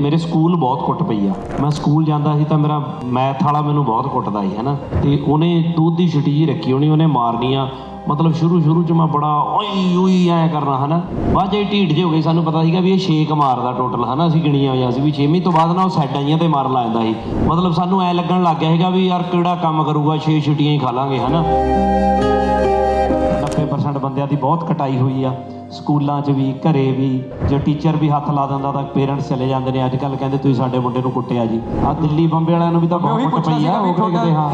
ਮੇਰੇ ਸਕੂਲ ਬਹੁਤ ਕੁੱਟ ਪਈ ਆ। ਮੈਂ ਸਕੂਲ ਜਾਂਦਾ ਸੀ ਤਾਂ ਮੇਰਾ ਮੈਥ ਵਾਲਾ ਮੈਨੂੰ ਬਹੁਤ ਕੁੱਟਦਾ ਸੀ, ਹਨਾ? ਤੇ ਉਹਨੇ ਦੁੱਧ ਦੀ ਛੁੱਟੀ ਜੀ ਰੱਖੀ ਹੋਣੀ ਉਹਨੇ ਮਾਰਨੀ ਆ ਮਤਲਬ ਸ਼ੁਰੂ ਸ਼ੁਰੂ ਚ ਮੈਂ ਬੜਾ ਓਈ ਓਈ ਐ ਕਰਨਾ, ਹਨਾ? ਬਾਅਦ ਜੇ ਢੀਠ ਜੇ ਹੋ ਗਈ ਸਾਨੂੰ ਪਤਾ ਸੀਗਾ ਵੀ ਇਹ ਛੇਕ ਮਾਰਦਾ ਟੋਟਲ ਹਨਾ? ਅਸੀਂ ਗਿਣੀਆਂ ਹੋਈਆਂ ਸੀ ਵੀ 6ਵੀਂ ਤੋਂ ਬਾਅਦ ਨਾ ਉਹ ਸਾਈਡਾਂ ਜੀਆਂ ਤੇ ਮਾਰ ਲਾ ਜਾਂਦਾ ਸੀ। ਮਤਲਬ ਸਾਨੂੰ ਐ ਲੱਗਣ ਲੱਗ ਗਿਆ ਸੀਗਾ ਵੀ ਯਾਰ ਕਿਹੜਾ ਕੰਮ ਕਰੂਗਾ 6 ਛੁੱਟੀਆਂ ਹੀ ਖਾ ਲਾਂਗੇ, ਹਨਾ? 90% ਬੰਦਿਆਂ ਦੀ ਬਹੁਤ ਕਟਾਈ ਹੋਈ ਆ। ਸਕੂਲਾਂ 'ਚ ਵੀ ਘਰੇ ਵੀ ਜੇ ਟੀਚਰ ਵੀ ਹੱਥ ਲਾ ਦਿੰਦਾ ਤਾਂ ਪੇਰੈਂਟਸ ਚਲੇ ਜਾਂਦੇ ਨੇ। ਅੱਜ ਕੱਲ ਕਹਿੰਦੇ ਤੁਸੀਂ ਸਾਡੇ ਮੁੰਡੇ ਨੂੰ ਕੁੱਟਿਆ ਜੀ। ਆ ਦਿੱਲੀ ਬੰਬੇ ਵਾਲਿਆਂ ਨੂੰ ਵੀ ਤਾਂ ਬਹੁਤ ਕੁੱਟ ਪਈ ਆ ਉਹ ਕਹਿੰਦੇ ਹਾਂ।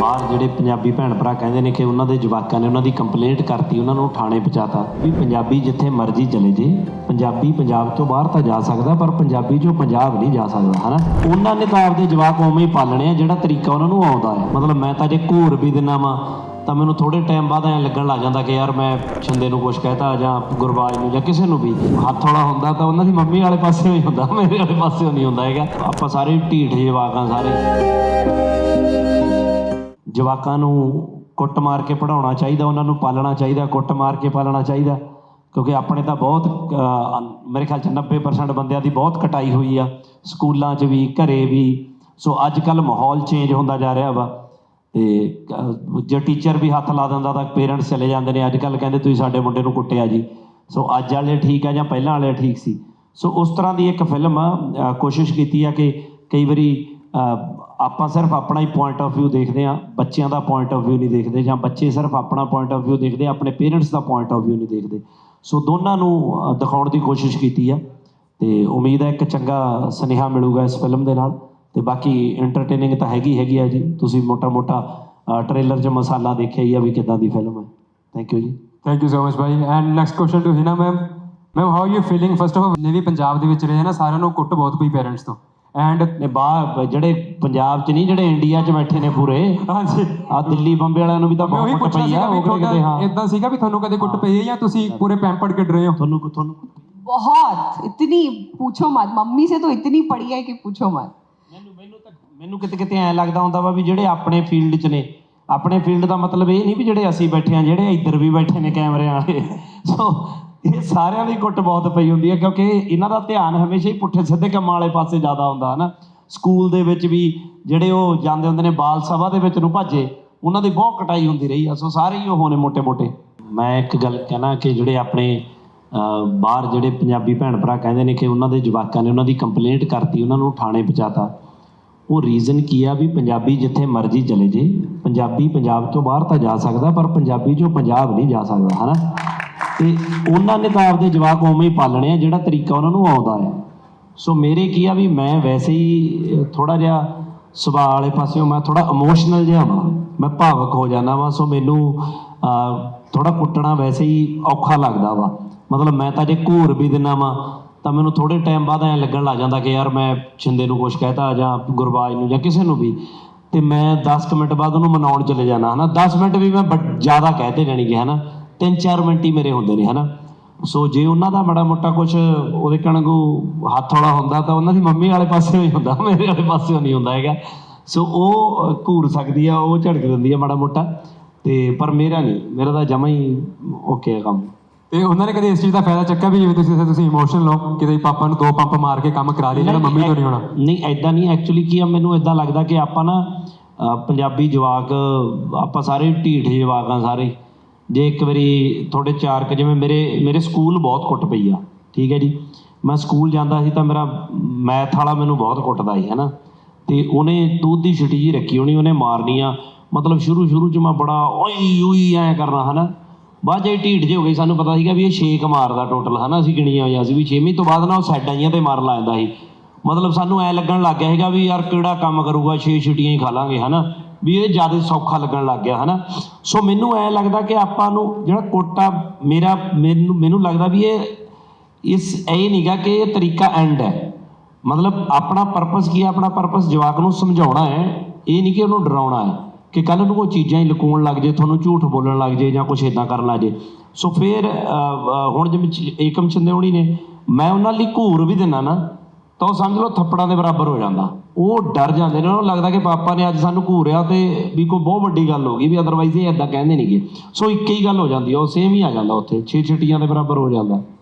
ਬਾਹਰ ਜਿਹੜੇ ਪੰਜਾਬੀ ਭੈਣ ਭਰਾ ਕਹਿੰਦੇ ਨੇ ਕਿ ਉਹਨਾਂ ਦੇ ਜਵਾਕਾਂ ਨੇ ਉਹਨਾਂ ਦੀ ਕੰਪਲੇਂਟ ਕਰਤੀ ਉਹਨਾਂ ਨੂੰ ਥਾਣੇ ਪਹੁੰਚਾਤਾ। ਵੀ ਪੰਜਾਬੀ ਜਿੱਥੇ ਮਰਜ਼ੀ ਚਲੇ ਜੇ ਪੰਜਾਬੀ ਪੰਜਾਬ ਤੋਂ ਬਾਹਰ ਤਾਂ ਜਾ ਸਕਦਾ ਪਰ ਪੰਜਾਬੀ ਚੋਂ ਪੰਜਾਬ ਨਹੀਂ ਜਾ ਸਕਦਾ ਹਨਾ? ਉਹਨਾਂ ਨੇ ਤਾਂ ਆਪਦੇ ਜਵਾਕ ਉਵੇਂ ਹੀ ਪਾਲਣੇ ਆ ਜਿਹੜਾ ਤਰੀਕਾ ਉਹਨਾਂ ਨੂੰ ਆਉਂਦਾ ਹੈ। ਮਤਲਬ ਮੈਂ ਤਾਂ ਜੇ ਘੂਰ ਵੀ ਦਿਨਾ ਵਾਂ ਤਾਂ ਮੈਨੂੰ ਥੋੜੇ ਟਾਈਮ ਬਾਅਦ ਐਂ ਲੱਗਣ ਲੱਗ ਜਾਂਦਾ ਕਿ ਯਾਰ ਮੈਂ ਛਿੰਦੇ ਨੂੰ ਕੁਝ ਕਹਿਤਾ ਜਾਂ ਗੁਰਬਾਜ ਨੂੰ ਜਾਂ ਕਿਸੇ ਨੂੰ ਵੀ ਹੱਥ ਵਾਲਾ ਹੁੰਦਾ ਤਾਂ ਉਹਨਾਂ ਦੀ ਮੰਮੀ ਵਾਲੇ ਪਾਸੇ ਹੀ ਹੁੰਦਾ, ਮੇਰੇ ਵਾਲੇ ਪਾਸੇ ਨਹੀਂ ਹੁੰਦਾ ਹੈਗਾ। ਆਪਾਂ ਸਾਰੇ ਢੀਠ ਜਵਾਕ ਆ ਸਾਰੇ। ਜਵਾਕਾਂ ਨੂੰ ਕੁੱਟ ਮਾਰ ਕੇ ਪੜਾਉਣਾ ਚਾਹੀਦਾ, ਉਹਨਾਂ ਨੂੰ ਪਾਲਣਾ ਚਾਹੀਦਾ, ਕੁੱਟ ਮਾਰ ਕੇ ਪਾਲਣਾ ਚਾਹੀਦਾ, ਕਿਉਂਕਿ ਆਪਣੇ ਤਾਂ ਬਹੁਤ ਮੇਰੇ ਖਿਆਲ ਚ 90% ਬੰਦਿਆਂ ਦੀ ਬਹੁਤ ਕਟਾਈ ਹੋਈ ਆ। ਸਕੂਲਾਂ 'ਚ ਵੀ, ਘਰੇ ਵੀ। ਸੋ ਅੱਜ ਕੱਲ ਮਾਹੌਲ ਚੇਂਜ ਹੁੰਦਾ ਜਾ ਰਿਹਾ ਵਾ। ਤੇ ਜੇ ਟੀਚਰ ਵੀ ਹੱਥ ਲਾ ਦਿੰਦਾ ਤਾਂ ਪੇਰੈਂਟਸ ਚਲੇ ਜਾਂਦੇ ਨੇ। ਅੱਜ ਕੱਲ ਕਹਿੰਦੇ ਤੁਸੀਂ ਸਾਡੇ ਮੁੰਡੇ ਨੂੰ ਕੁੱਟਿਆ ਜੀ। ਸੋ ਅੱਜ ਵਾਲੇ ਠੀਕ ਆ ਜਾਂ ਪਹਿਲਾਂ ਵਾਲੇ ਠੀਕ ਸੀ? ਸੋ ਉਸ ਤਰ੍ਹਾਂ ਦੀ ਇੱਕ ਫਿਲਮ ਕੋਸ਼ਿਸ਼ ਕੀਤੀ ਆ ਕਿ ਕਈ ਵਾਰੀ ਆਪਾਂ ਸਿਰਫ ਆਪਣਾ ਹੀ ਪੁਆਇੰਟ ਆਫ View ਦੇਖਦੇ ਆ ਬੱਚਿਆਂ ਦਾ ਪੁਆਇੰਟ ਆਫ View ਨਹੀਂ ਦੇਖਦੇ ਜਾਂ ਬੱਚੇ ਸਿਰਫ ਆਪਣਾ ਪੁਆਇੰਟ ਆਫ View ਦੇਖਦੇ, ਆਪਣੇ ਪੇਰੈਂਟਸ ਦਾ ਪੁਆਇੰਟ ਆਫ View ਨਹੀਂ ਦੇਖਦੇ। ਸੋ ਦੋਨਾਂ ਨੂੰ ਦਿਖਾਉਣ ਦੀ ਕੋਸ਼ਿਸ਼ ਕੀਤੀ ਆ। ਤੇ ਉਮੀਦ ਹੈ ਇੱਕ ਚੰਗਾ ਸੁਨੇਹਾ ਮਿਲੂਗਾ ਇਸ ਫਿਲਮ ਦੇ ਨਾਲ। ਤੇ ਬਾਕੀ ਐਂਟਰਟੇਨਿੰਗ ਤਾਂ ਹੈਗੀ ਹੈਗੀ ਆ ਜੀ। ਤੁਸੀਂ ਮੋਟਾ-ਮੋਟਾ ਟ੍ਰੇਲਰ 'ਚ ਮਸਾਲਾ ਦੇਖਿਆ ਹੀ ਆ ਵੀ ਕਿੱਦਾਂ ਦੀ ਫਿਲਮ ਹੈ ਥੈਂਕ ਯੂ ਜੀ। Thank you so much Bhai. And next question to Hina ma'am ma'am how you feeling first of all ਜਿੰਨੇ ਪੰਜਾਬ ਦੇ ਵਿੱਚ ਰਹੇ ਨਾ ਸਾਰਿਆਂ ਨੂੰ ਕੁੱਟ ਬਹੁਤ ਪਈ ਪੇਰੈਂਟਸ ਤੋਂ। ਐਂਡ ਬਾਹਰ ਜਿਹੜੇ ਪੰਜਾਬ 'ਚ ਨਹੀਂ ਜਿਹੜੇ ਇੰਡੀਆ 'ਚ ਬੈਠੇ ਨੇ ਪੂਰੇ। ਹਾਂਜੀ। ਆ ਦਿੱਲੀ ਬੰਬੇ ਵਾਲਿਆਂ ਨੂੰ ਵੀ ਤਾਂ ਬਹੁਤ ਕੁੱਟ ਪਈ ਆ ਉਹ ਕਹਿੰਦੇ ਹਾਂ। ਇਦਾਂ ਸੀਗਾ ਵੀ ਤੁਹਾਨੂੰ ਕਦੇ ਕੁੱਟ ਪਈ ਹੈ ਜਾਂ ਤੁਸੀਂ ਪੂਰੇ ਪੈਂਪਰਡ ਕਿਡ ਰਹੇ ਹੋ? ਤੁਹਾਨੂੰ ਤੁਹਾਨੂੰ ਬਹੁਤ। ਇਤਨੀ ਪੁੱਛੋ ਮਤ। ਮੰਮੀ ਸੇ ਤਾਂ ਇਤਨੀ ਪੜੀ ਹੈ ਕਿ ਪੁੱਛੋ ਮਤ। ਮੈਨੂੰ ਕਿਤੇ ਕਿਤੇ ਐ ਲੱਗਦਾ ਹੁੰਦਾ ਵਾ ਵੀ ਜਿਹੜੇ ਆਪਣੇ ਫੀਲਡ 'ਚ ਨੇ, ਆਪਣੇ ਫੀਲਡ ਦਾ ਮਤਲਬ ਇਹ ਨਹੀਂ ਵੀ ਜਿਹੜੇ ਅਸੀਂ ਬੈਠੇ ਆ ਜਿਹੜੇ ਇੱਧਰ ਵੀ ਬੈਠੇ ਨੇ ਕੈਮਰਿਆਂ ਵਾਲੇ। ਸੋ ਇਹ ਸਾਰਿਆਂ ਦੀ ਕੁੱਟ ਬਹੁਤ ਪਈ ਹੁੰਦੀ ਹੈ, ਕਿਉਂਕਿ ਇਹਨਾਂ ਦਾ ਧਿਆਨ ਹਮੇਸ਼ਾ ਹੀ ਪੁੱਠੇ ਸਿੱਧੇ ਕੰਮਾਂ ਵਾਲੇ ਪਾਸੇ ਜ਼ਿਆਦਾ ਹੁੰਦਾ, ਹਨਾ। ਸਕੂਲ ਦੇ ਵਿੱਚ ਵੀ ਜਿਹੜੇ ਉਹ ਜਾਂਦੇ ਹੁੰਦੇ ਨੇ ਬਾਲ ਸਭਾ ਦੇ ਵਿੱਚ ਨੂੰ ਭਾਜੇ, ਉਹਨਾਂ ਦੀ ਬਹੁਤ ਕਟਾਈ ਹੁੰਦੀ ਰਹੀ ਆ। ਸੋ ਸਾਰੇ ਹੀ ਉਹ ਨੇ ਮੋٹے-ਮੋٹے ਮੈਂ ਇੱਕ ਗੱਲ ਕਹਿਣਾ ਕਿ ਜਿਹੜੇ ਆਪਣੇ ਬਾਹਰ ਜਿਹੜੇ ਪੰਜਾਬੀ ਭੈਣ ਭਰਾ ਕਹਿੰਦੇ ਨੇ ਕਿ ਉਹਨਾਂ ਦੇ ਜਵਾਕਾਂ ਨੇ ਉਹਨਾਂ ਦੀ ਕੰਪਲੇਂਟ ਕਰਤੀ, ਉਹਨਾਂ ਨੂੰ ਥਾਣੇ ਪਹੁੰਚਾਤਾ। ਉਹ ਰੀਜ਼ਨ ਕੀ ਆ ਵੀ ਪੰਜਾਬੀ ਜਿੱਥੇ ਮਰਜ਼ੀ ਚਲੇ ਜੇ ਪੰਜਾਬੀ ਪੰਜਾਬ ਤੋਂ ਬਾਹਰ ਤਾਂ ਜਾ ਸਕਦਾ, ਪਰ ਪੰਜਾਬੀ ਚੋਂ ਪੰਜਾਬ ਨਹੀਂ ਜਾ ਸਕਦਾ, ਹਨਾ? ਤੇ ਉਹਨਾਂ ਨੇ ਤਾਂ ਆਪਦੇ ਜਵਾਕ ਉਵੇਂ ਹੀ ਪਾਲਣੇ ਆ, ਜਿਹੜਾ ਤਰੀਕਾ ਉਹਨਾਂ ਨੂੰ ਆਉਂਦਾ ਹੈ ਸੋ ਮੇਰੇ ਕੀ ਆ ਵੀ ਮੈਂ ਵੈਸੇ ਹੀ ਥੋੜਾ ਜਿਹਾ ਸੁਭਾਅ ਵਾਲੇ ਪਾਸਿਓਂ ਮੈਂ ਥੋੜਾ ਇਮੋਸ਼ਨਲ ਜਿਹਾ ਵਾਂ, ਮੈਂ ਭਾਵਕ ਹੋ ਜਾਂਦਾ ਵਾਂ, ਸੋ ਮੈਨੂੰ ਥੋੜਾ ਕੁੱਟਣਾ ਵੈਸੇ ਹੀ ਔਖਾ ਲੱਗਦਾ ਵਾ। ਮਤਲਬ ਮੈਂ ਤਾਂ ਜੇ ਘੂਰ ਵੀ ਦਿਨਾ ਵਾਂ ਤਾਂ ਮੈਨੂੰ ਥੋੜੇ ਟਾਈਮ ਬਾਅਦ ਐਂ ਲੱਗਣ ਲੱਗ ਜਾਂਦਾ ਕਿ ਯਾਰ ਮੈਂ ਛਿੰਦੇ ਨੂੰ ਕੁਝ ਕਹਿਤਾ ਜਾਂ ਗੁਰਬਾਜ ਨੂੰ ਜਾਂ ਕਿਸੇ ਨੂੰ ਵੀ, ਤੇ ਮੈਂ 10 ਮਿੰਟ ਬਾਅਦ ਉਹਨੂੰ ਮਨਾਉਣ ਚਲੇ ਜਾਣਾ ਹਨਾ? 10 ਮਿੰਟ ਵੀ ਮੈਂ ਜ਼ਿਆਦਾ ਕਹਿਤੇ ਜਾਣੀ ਕਿ, ਹਨਾ? 3-4 ਮਿੰਟ ਹੀ ਮੇਰੇ ਹੁੰਦੇ ਨੇ, ਹਨਾ? ਸੋ ਜੇ ਉਹਨਾਂ ਦਾ ਬੜਾ ਮੋਟਾ ਕੁਝ ਉਹਦੇ ਕਣਗੂ ਹੱਥ ਵਾਲਾ ਹੁੰਦਾ ਤਾਂ ਉਹਨਾਂ ਦੀ ਮੰਮੀ ਵਾਲੇ ਪਾਸੇ ਹੀ ਹੁੰਦਾ, ਮੇਰੇ ਵਾਲੇ ਪਾਸੇ ਨਹੀਂ ਹੁੰਦਾ ਹੈਗਾ। ਸੋ ਉਹ ਘੂਰ ਸਕਦੀ ਆ, ਉਹ ਝੜਕ ਦਿੰਦੀ ਆ ਮਾੜਾ ਮੋਟਾ, ਤੇ ਪਰ ਮੇਰਾ ਨਹੀਂ, ਮੇਰਾ ਤਾਂ ਜਮਾ ਹੀ ਓਕੇ ਹੈ ਕੰਮ। ਤੇ ਉਹਨਾਂ ਨੇ ਕਦੇ ਇਸ ਚੀਜ਼ ਦਾ ਫਾਇਦਾ ਚੱਕਿਆ ਵੀ ਜਿਵੇਂ ਤੁਸੀਂ ਤੁਸੀਂ ਇਮੋਸ਼ਨਲ ਹੋ ਕਿਤੇ ਪਾਪਾ ਨੂੰ ਦੋ ਪੰਪ ਮਾਰ ਕੇ ਕੰਮ ਕਰਾ ਲਈ ਜਿਹੜਾ ਮੰਮੀ ਤੋਂ ਨਹੀਂ ਹੋਣਾ? ਨਹੀਂ ਐਦਾਂ ਨਹੀਂ ਐਕਚੁਅਲੀ ਕੀ ਆ ਮੈਨੂੰ ਐਦਾਂ ਲੱਗਦਾ ਕਿ ਆਪਾਂ ਨਾ ਪੰਜਾਬੀ ਜਵਾਕ ਆਪਾਂ ਸਾਰੇ ਢੀਠ ਜਵਾਕ ਆ ਸਾਰੇ। ਜੇ ਇੱਕ ਵਾਰੀ ਥੋੜੇ ਚਾਰ ਕੁ ਜਿਵੇਂ ਮੇਰੇ ਮੇਰੇ ਸਕੂਲ ਬਹੁਤ ਕੁੱਟ ਪਈ ਆ ਠੀਕ ਹੈ ਜੀ। ਮੈਂ ਸਕੂਲ ਜਾਂਦਾ ਸੀ ਤਾਂ ਮੇਰਾ ਮੈਥ ਵਾਲਾ ਮੈਨੂੰ ਬਹੁਤ ਕੁੱਟਦਾ ਸੀ ਹਨਾ। ਤੇ ਉਹਨੇ ਦੁੱਧ ਦੀ ਛੁੱਟੀ ਜੀ ਰੱਖੀ ਹੋਣੀ ਉਹਨੇ ਮਾਰਨੀ ਆ। ਮਤਲਬ ਸ਼ੁਰੂ ਸ਼ੁਰੂ ਚ ਮੈਂ ਬੜਾ ਓਈ ਓਈ ਐ ਕਰਨਾ ਹਨਾ। ਬਾਅਦ ਜੇ ਢੀਠ ਜੇ ਹੋ ਗਈ ਸਾਨੂੰ ਪਤਾ ਸੀਗਾ ਵੀ ਇਹ ਛੇਕ ਮਾਰਦਾ ਟੋਟਲ ਹਨਾ, ਅਸੀਂ ਗਿਣੀਆਂ ਹੋਈਆਂ ਸੀ ਵੀ 6ਵੀਂ ਤੋਂ ਬਾਅਦ ਨਾ ਉਹ ਸਾਈਡਾਂ ਜੀਆਂ ਤੇ ਮਾਰ ਲਾ ਜਾਂਦਾ ਸੀ। ਮਤਲਬ ਸਾਨੂੰ ਐ ਲੱਗਣ ਲੱਗ ਗਿਆ ਸੀਗਾ ਵੀ ਯਾਰ ਕਿਹੜਾ ਕੰਮ ਕਰੂਗਾ 6 ਛੁੱਟੀਆਂ ਹੀ ਖਾ ਲਾਂਗੇ, ਹਨਾ, ਵੀ ਇਹ ਜ਼ਿਆਦਾ ਸੌਖਾ ਲੱਗਣ ਲੱਗ ਗਿਆ, ਹਨਾ। ਸੋ ਮੈਨੂੰ ਐ ਲੱਗਦਾ ਕਿ ਆਪਾਂ ਨੂੰ ਜਿਹੜਾ ਕੋਟਾ ਮੇਰਾ, ਮੈਨੂੰ ਮੈਨੂੰ ਲੱਗਦਾ ਵੀ ਇਹ, ਇਸ ਇਹ ਨਹੀਂਗਾ ਕਿ ਇਹ ਤਰੀਕਾ ਐਂਡ ਹੈ। ਮਤਲਬ ਆਪਣਾ ਪਰਪਸ ਕੀ ਹੈ? ਆਪਣਾ ਪਰਪਸ ਜਵਾਕ ਨੂੰ ਸਮਝਾਉਣਾ ਹੈ, ਇਹ ਨਹੀਂ ਕਿ ਉਹਨੂੰ ਡਰਾਉਣਾ ਹੈ। ਕਿ ਕੱਲ ਨੂੰ ਕੋਈ ਚੀਜ਼ਾਂ ਹੀ ਲੁਕਾਉਣ ਲੱਗ ਜੇ, ਤੁਹਾਨੂੰ ਝੂਠ ਬੋਲਣ ਲੱਗ ਜੇ ਜਾਂ ਕੁਝ ਇਦਾਂ ਕਰਨ ਲੱਗ ਜੇ। ਸੋ ਫਿਰ ਹੁਣ ਜਿਵੇਂ ਏਕਮ ਚੰਦੇ ਹੋਣੀ ਨੇ, ਮੈਂ ਉਹਨਾਂ ਲਈ ਘੂਰ ਵੀ ਦਿੰਨਾ ਨਾ, ਤਾਂ ਉਹ ਸਮਝ ਲਓ ਥੱਪੜਾਂ ਦੇ ਬਰਾਬਰ ਹੋ ਜਾਂਦਾ। ਉਹ ਡਰ ਜਾਂਦੇ ਨੇ, ਉਹਨਾਂ ਨੂੰ ਲੱਗਦਾ ਕਿ ਪਾਪਾ ਨੇ ਅੱਜ ਸਾਨੂੰ ਘੂਰਿਆ ਤੇ ਵੀ ਕੋਈ ਬਹੁਤ ਵੱਡੀ ਗੱਲ ਹੋ ਗਈ, ਵੀ ਅਦਰਵਾਈਜ਼ ਇਹ ਇਦਾਂ ਕਹਿੰਦੇ ਨਹੀਂਗੇ। ਸੋ ਇੱਕ ਹੀ ਗੱਲ ਹੋ ਜਾਂਦੀ ਆ, ਉਹ ਸੇਮ ਹੀ ਆ ਜਾਂਦਾ ਉੱਥੇ, ਛੇ ਛਿੱਟੀਆਂ ਦੇ ਬਰਾਬਰ ਹੋ ਜਾਂਦਾ।